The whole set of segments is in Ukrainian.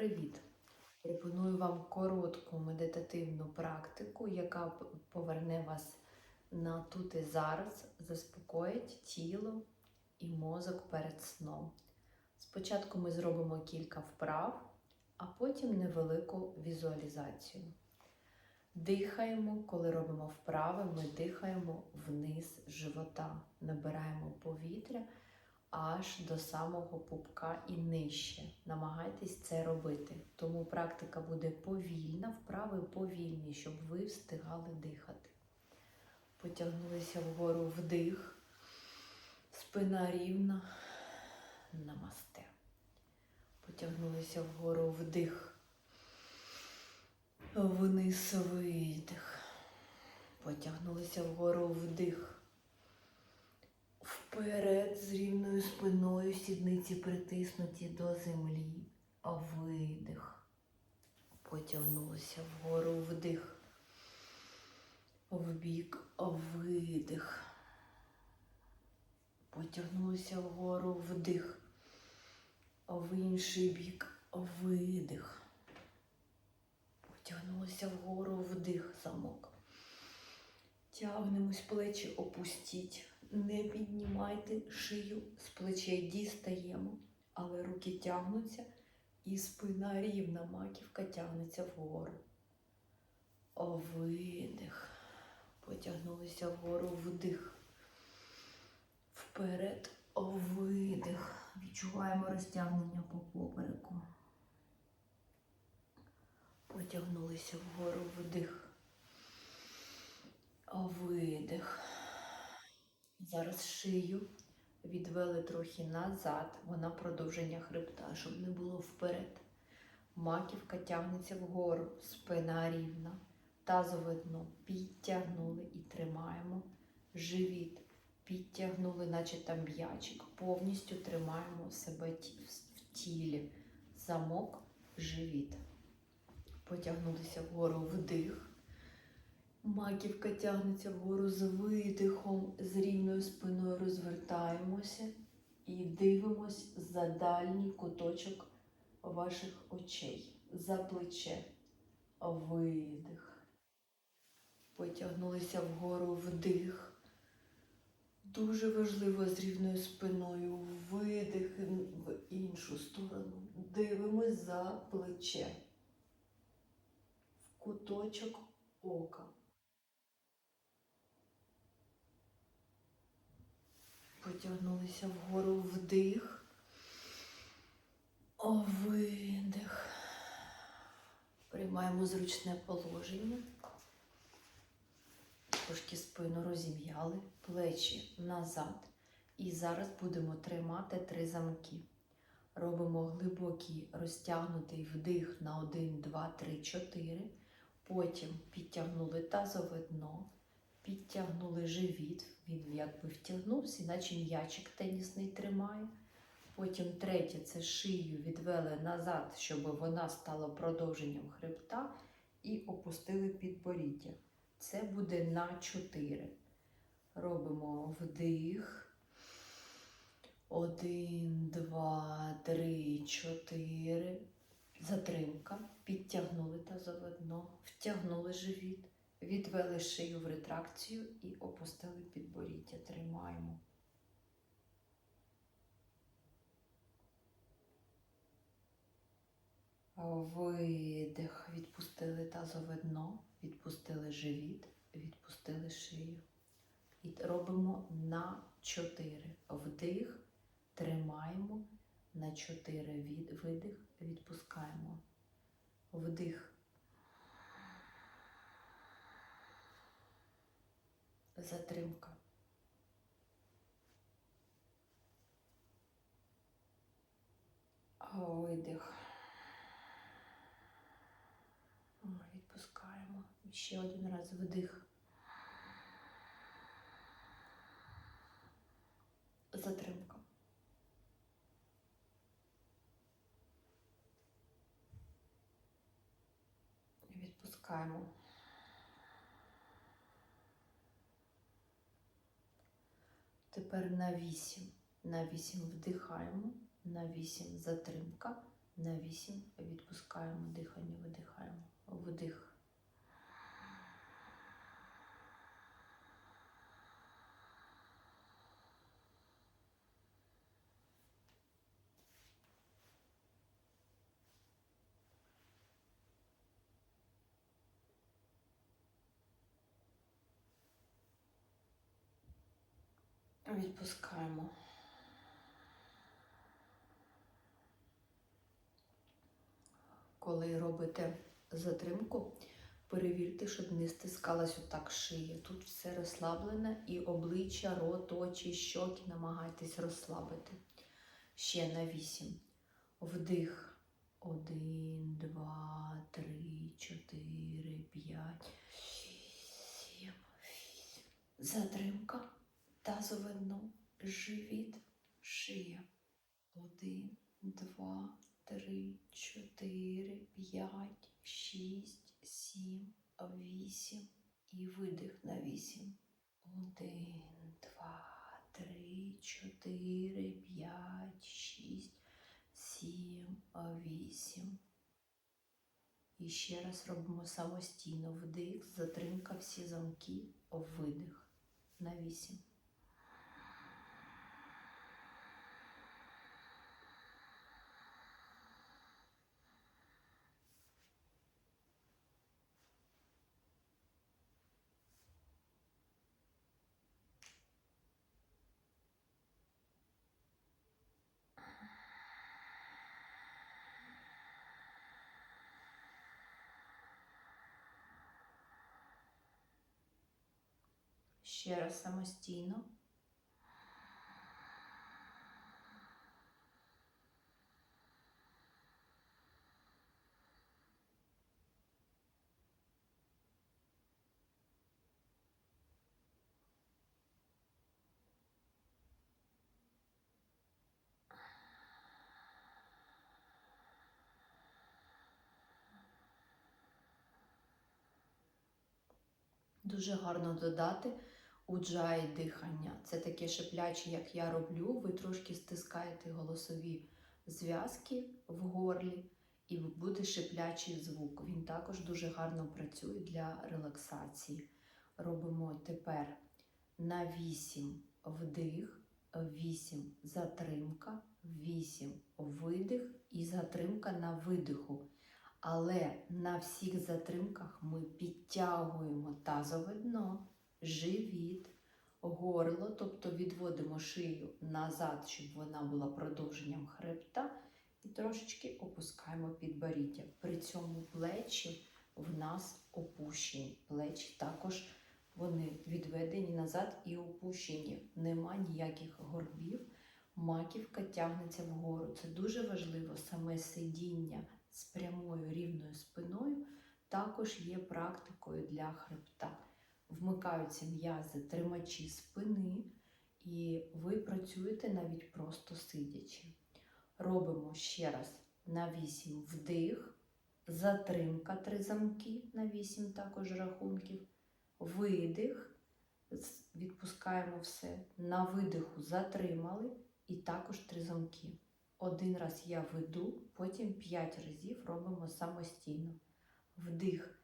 привіт! Пропоную вам коротку медитативну практику, яка поверне вас на тут і зараз, заспокоїть тіло і мозок перед сном. Спочатку ми зробимо кілька вправ, а потім невелику візуалізацію. Дихаємо, коли робимо вправи, ми дихаємо вниз живота, набираємо повітря аж до самого пупка і нижче. Намагайтесь це робити. Тому практика буде повільна, вправи повільні, щоб ви встигали дихати. Потягнулися вгору вдих, спина рівна, намасте. Потягнулися вгору вдих, вниз видих. Потягнулися вгору вдих. Вперед з рівною спиною сідниці притиснуті до землі. А видих. Потягнулися вгору вдих. Вбік видих. Потягнулися вгору вдих. А В інший бік видих. Потягнулися вгору вдих замок. Тягнемось плечі, опустіть. Не піднімайте шию з плечей, дістаємо, але руки тягнуться і спина рівна, маківка тягнеться вгору. Видих. Потягнулися вгору вдих. Вперед, видих. Відчуваємо розтягнення по попереку. Потягнулися вгору вдих. Видих. Зараз шию відвели трохи назад, вона продовження хребта, щоб не було вперед. Маківка тягнеться вгору, спина рівна, тазове дно підтягнули і тримаємо. Живіт підтягнули, наче там м'ячик. Повністю тримаємо себе в тілі. Замок, живіт. Потягнулися вгору вдих. Маківка тягнеться вгору з видихом, з рівною спиною розвертаємося і дивимось за дальній куточок ваших очей, за плече. Видих. Потягнулися вгору вдих. Дуже важливо з рівною спиною видих в іншу сторону. Дивимось за плече. В куточок ока. Потягнулися вгору вдих. О, видих. Приймаємо зручне положення. Трошки спину розім'яли, плечі назад. І зараз будемо тримати три замки. Робимо глибокий розтягнутий вдих на 1, 2, 3, 4. Потім підтягнули тазове дно, підтягнули живіт, він якби втягнувся, іначе м'ячик тенісний тримає. Потім третє це шию відвели назад, щоб вона стала продовженням хребта, і опустили підборіддя. Це буде на 4. Робимо вдих. Один, два, три, чотири. Затримка. Підтягнули тазове дно, втягнули живіт, відвели шию в ретракцію і опустили підборіддя. Тримаємо. Видих. Відпустили тазове дно, відпустили живіт, відпустили шию. І робимо на 4. Вдих, тримаємо. На 4 видих, відпускаємо. Вдих. Затримка. Видих. Відпускаємо. Ще один раз вдих. Затримка. Відпускаємо. Тепер на 8. На 8 вдихаємо, на 8 затримка, На вісім відпускаємо дихання, видихаємо. Вдих. Відпускаємо. Коли робите затримку, перевірте, щоб не стискалась отак шия. Тут все розслаблене і обличчя, рот, очі, щоки намагайтесь розслабити. Ще на вісім. Вдих. Один, два, три, чотири, п'ять, шість, сім, вісім. Затримка. Тазове дно, живіт, шия. Один, два, три, чотири, п'ять, шість, сім, вісім. І видих на вісім. Один, два, три, чотири, п'ять, шість, сім, вісім. І ще раз робимо самостійно вдих, затримка всі замки, видих на вісім. Ще раз самостійно. Дуже гарно додати уджай дихання. Це таке шипляче, як я роблю. Ви трошки стискаєте голосові зв'язки в горлі, і буде шиплячий звук. Він також дуже гарно працює для релаксації. Робимо тепер на 8 вдих, 8 затримка, 8 видих і затримка на видиху. Але на всіх затримках ми підтягуємо тазове дно, живіт, горло, тобто відводимо шию назад, щоб вона була продовженням хребта, і трошечки опускаємо підборіддя. При цьому плечі в нас опущені. Плечі також вони відведені назад і опущені. Нема ніяких горбів. Маківка тягнеться вгору. Це дуже важливо саме сидіння з прямою рівною спиною також є практикою для хребта. Вмикаються м'язи тримачі спини, і ви працюєте навіть просто сидячи. Робимо ще раз на 8 вдих, затримка три замки на 8 також рахунків, видих, відпускаємо все. На видиху затримали і також три замки. Один раз я веду, потім п'ять разів робимо самостійно. Вдих.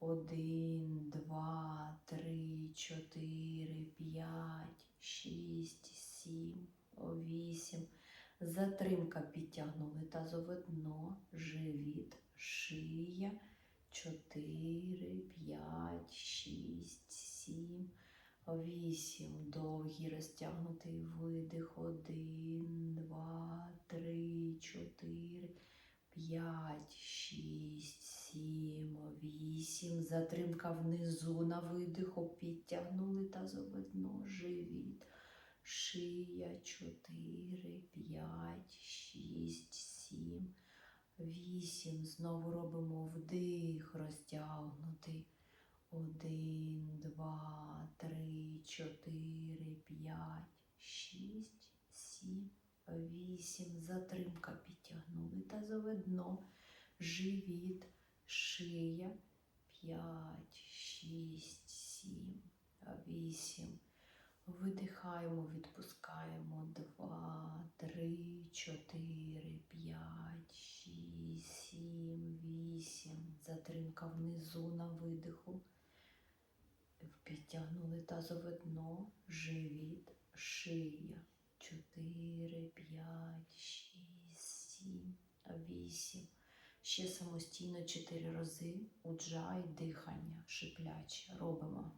Один, два, три, чотири, п'ять, шість, сім, вісім. Затримка підтягнули тазове дно, живіт, шия. Чотири, п'ять, шість, сім. Вісім. Довгий розтягнутий видих. Один, два, три, чотири, п'ять, шість, вісім. Затримка внизу на видиху. Підтягнули тазове дно, живіт. Шия. Чотири, п'ять, шість, сім, вісім. Знову робимо вдих, розтягнутий. Один, два, три, чотири, п'ять, шість, сім, вісім. Затримка підтягнули тазове дно, живіт, шия. 5, 6, 7, 8. Видихаємо, відпускаємо 2, 3, 4, 5, 6, 7, 8. Затримка внизу на видиху. Підтягнули тазове дно, живіт, шия. 4, 5, 6, 7, 8. Ще самостійно чотири рази уджай дихання шипляче. Робимо.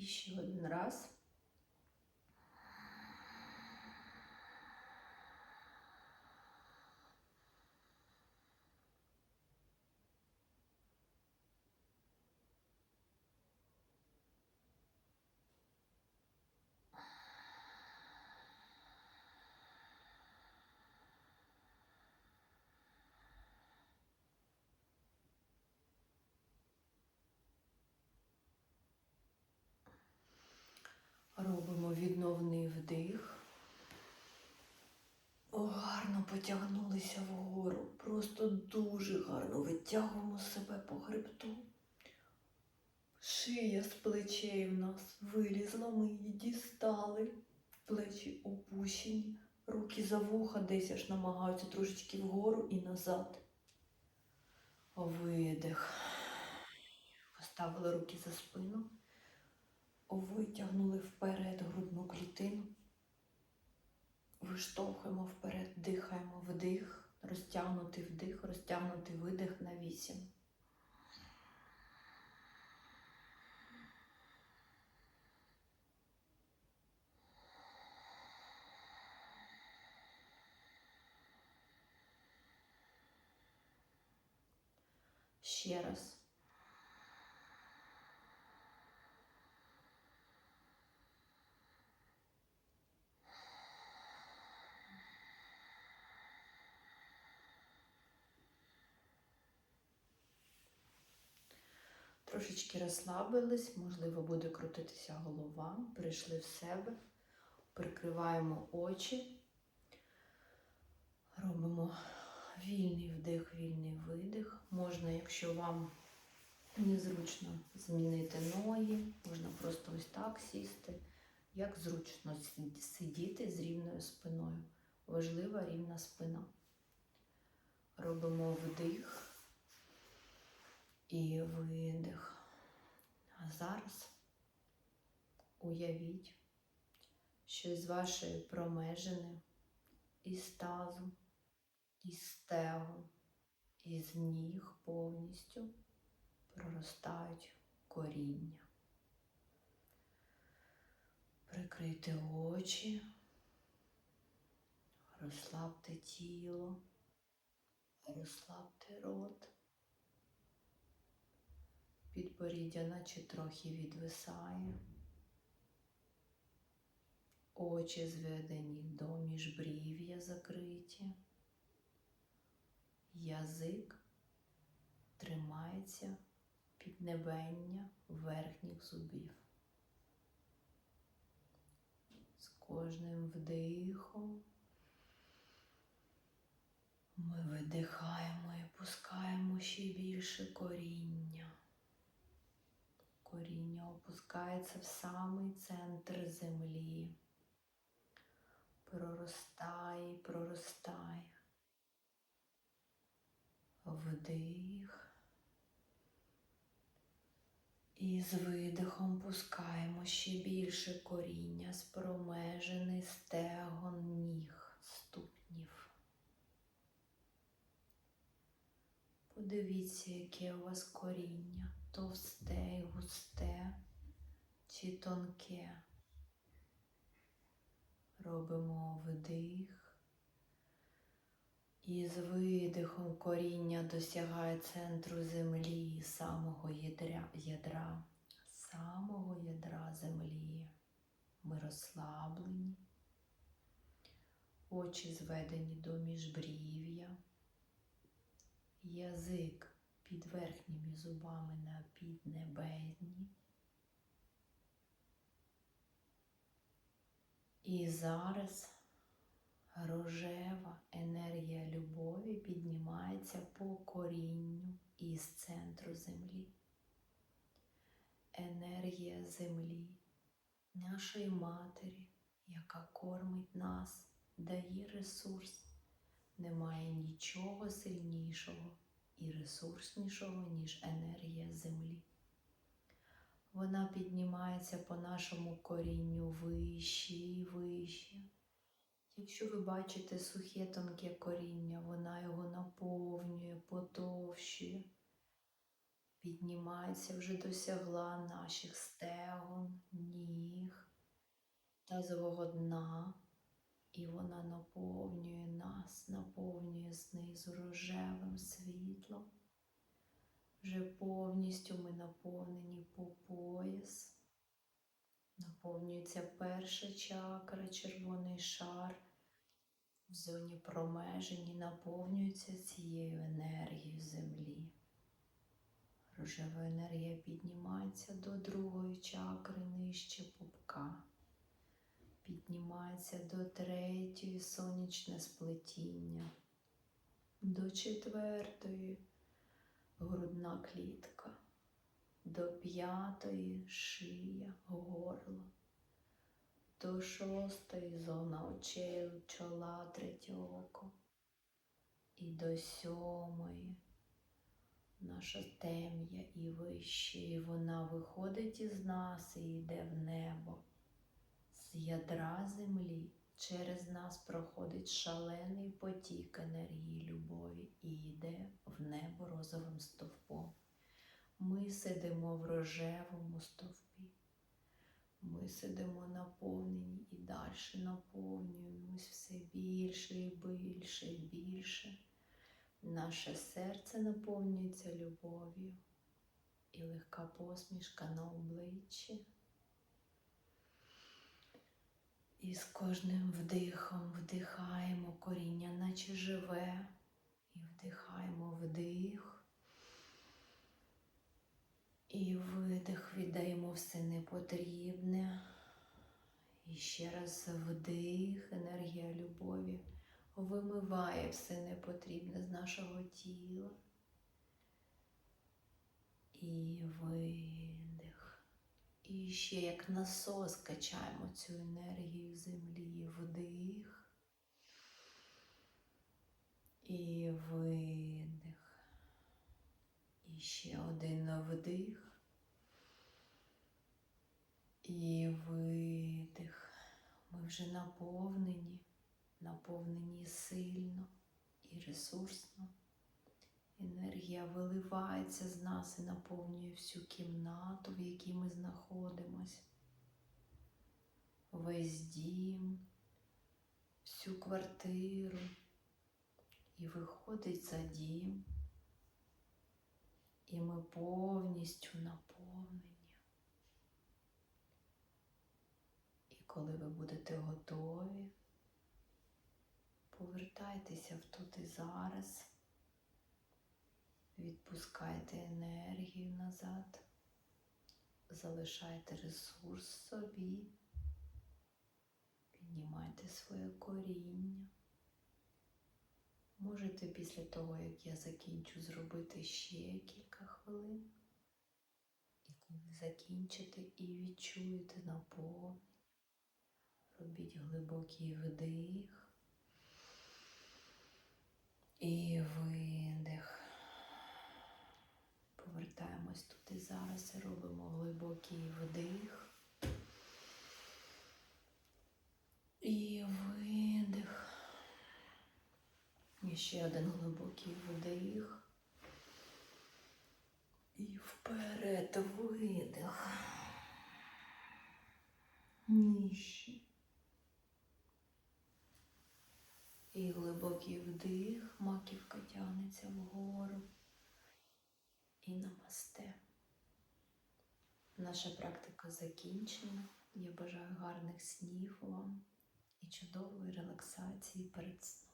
І ще один раз. Відновний вдих. О, гарно потягнулися вгору. Просто дуже гарно витягуємо себе по хребту. Шия з плечей в нас вилізла, ми її дістали. Плечі опущені, руки за вуха, десь аж намагаються трошечки вгору і назад. Видих. Поставили руки за спину. Витягнули вперед грудну клітину. Виштовхуємо вперед, дихаємо вдих, розтягнутий вдих, розтягнутий видих на вісім. Ще раз. Трошечки розслабились, можливо, буде крутитися голова, прийшли в себе, прикриваємо очі, робимо вільний вдих, вільний видих. Можна, якщо вам незручно змінити ноги, можна просто ось так сісти, як зручно сидіти з рівною спиною. Важлива рівна спина. Робимо вдих і видих. А зараз уявіть, що з вашої промежини із тазу, із стегу, із ніг повністю проростають коріння. Прикрийте очі, розслабте тіло, розслабте рот. Підборіддя наче трохи відвисає. Очі зведені до міжбрів'я закриті. Язик тримається піднебення верхніх зубів. З кожним вдихом ми видихаємо і пускаємо ще більше. коріння. Коріння опускається в самий центр землі. Проростає, проростає. Вдих. І з видихом пускаємо ще більше коріння з промежений стегон ніг, ступнів. Подивіться, яке у вас коріння, товсте і густе чи тонке. Робимо вдих. І з видихом коріння досягає центру землі, самого ядра, ядра, самого ядра землі. Ми розслаблені, очі зведені до міжбрів'я, язик під верхніми зубами на піднебезні. І зараз рожева енергія любові піднімається по корінню із центру землі. Енергія землі, нашої матері, яка кормить нас, дає ресурс. Немає нічого сильнішого і ресурснішого, ніж енергія землі. Вона піднімається по нашому корінню вище і вище. Якщо ви бачите сухе тонке коріння, вона його наповнює, потовщує, піднімається, вже досягла наших стегон, ніг, тазового дна, і вона наповнює нас, наповнює знизу рожевим світлом. Вже повністю ми наповнені по пояс. Наповнюється перша чакра, червоний шар. В зоні промежені наповнюється цією енергією землі. Рожева енергія піднімається до другої чакри нижче пупка. Піднімається до третьої сонячне сплетіння, до четвертої грудна клітка до п'ятої шия, горло, до шостої зона очей, чола, третє око. І до сьомої наша тем'я і вище, і вона виходить із нас і йде в небо. З ядра землі через нас проходить шалений потік енергії любові і йде в небо розовим стовпом. Ми сидимо в рожевому стовпі. Ми сидимо наповнені і далі наповнюємось все більше і більше і більше. Наше серце наповнюється любов'ю і легка посмішка на обличчі. І з кожним вдихом вдихаємо коріння, наче живе, і вдихаємо вдих. І видих віддаємо все непотрібне. І ще раз вдих, енергія любові вимиває все непотрібне з нашого тіла. І видих. І ще як насос качаємо цю енергію землі. Вдих. І видих. І ще один вдих. І видих. Ми вже наповнені, наповнені сильно і ресурсно. Енергія виливається з нас і наповнює всю кімнату, в якій ми знаходимось. Весь дім, всю квартиру і виходить за дім. І ми повністю наповнені. І коли ви будете готові, повертайтеся в тут і зараз, відпускайте енергію назад, залишайте ресурс собі, піднімайте своє коріння, Можете після того, як я закінчу, зробити ще кілька хвилин. І коли закінчите і відчуєте наповнення, робіть глибокий вдих і видих. Повертаємось тут і зараз і робимо глибокий вдих. І видих. І ще один глибокий вдих. І вперед видих. Нижче. І глибокий вдих, маківка тягнеться вгору. І намасте. Наша практика закінчена. Я бажаю гарних снів вам і чудової релаксації перед сном.